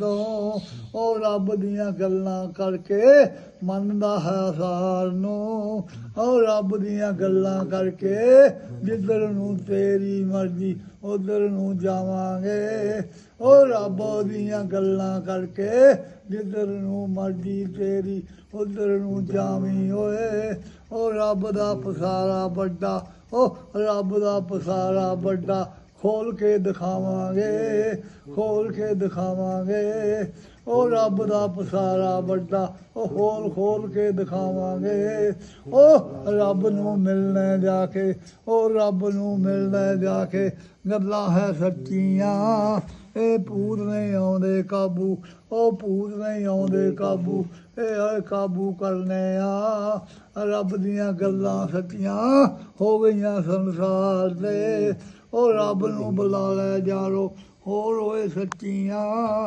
ਤੋਂ ਉਹ ਰੱਬ ਦੀਆਂ ਗੱਲਾਂ ਕਰਕੇ ਮੰਨਦਾ ਹੈ ਸਾਰ ਨੂੰ। ਉਹ ਰੱਬ ਦੀਆਂ ਗੱਲਾਂ ਕਰਕੇ ਜਿੱਧਰ ਨੂੰ ਤੇਰੀ ਮਰਜ਼ੀ, ਉਧਰ ਨੂੰ ਜਾਵਾਂਗੇ। ਉਹ ਰੱਬ ਦੀਆਂ ਗੱਲਾਂ ਕਰਕੇ ਜਿੱਧਰ ਨੂੰ ਮਰਜ਼ੀ ਤੇਰੀ, ਉਧਰ ਨੂੰ ਜਾਵੀਂ ਓਏ। ਉਹ ਰੱਬ ਦਾ ਪਸਾਰਾ ਵੱਡਾ ਉਹ ਰੱਬ ਦਾ ਪਸਾਰਾ ਵੱਡਾ। ਖੋਲ ਕੇ ਦਿਖਾਵਾਂਗੇ, ਖੋਲ ਕੇ ਦਿਖਾਵਾਂਗੇ। ਉਹ ਰੱਬ ਦਾ ਪਸਾਰਾ ਵੱਡਾ ਉਹ ਖੋਲ ਖੋਲ ਕੇ ਦਿਖਾਵਾਂਗੇ। ਉਹ ਰੱਬ ਨੂੰ ਮਿਲਣਾ ਜਾ ਕੇ ਉਹ ਰੱਬ ਨੂੰ ਮਿਲਣਾ ਜਾ ਕੇ, ਗੱਲਾਂ ਹੈ ਸੱਚੀਆਂ। ਇਹ ਭੂਤ ਨਹੀਂ ਆਉਂਦੇ ਕਾਬੂ ਉਹ ਭੂਤ ਨਹੀਂ ਆਉਂਦੇ ਕਾਬੂ। ਇਹ ਕਾਬੂ ਕਰਨੇ ਆ। ਰੱਬ ਦੀਆਂ ਗੱਲਾਂ ਸੱਚੀਆਂ ਹੋ ਗਈਆਂ ਸੰਸਾਰ ਦੇ। ਉਹ ਰੱਬ ਨੂੰ ਬੁਲਾ ਲੈ ਜਾਰੋ ਹੋਰ ਹੋਏ ਸੱਚੀਆਂ।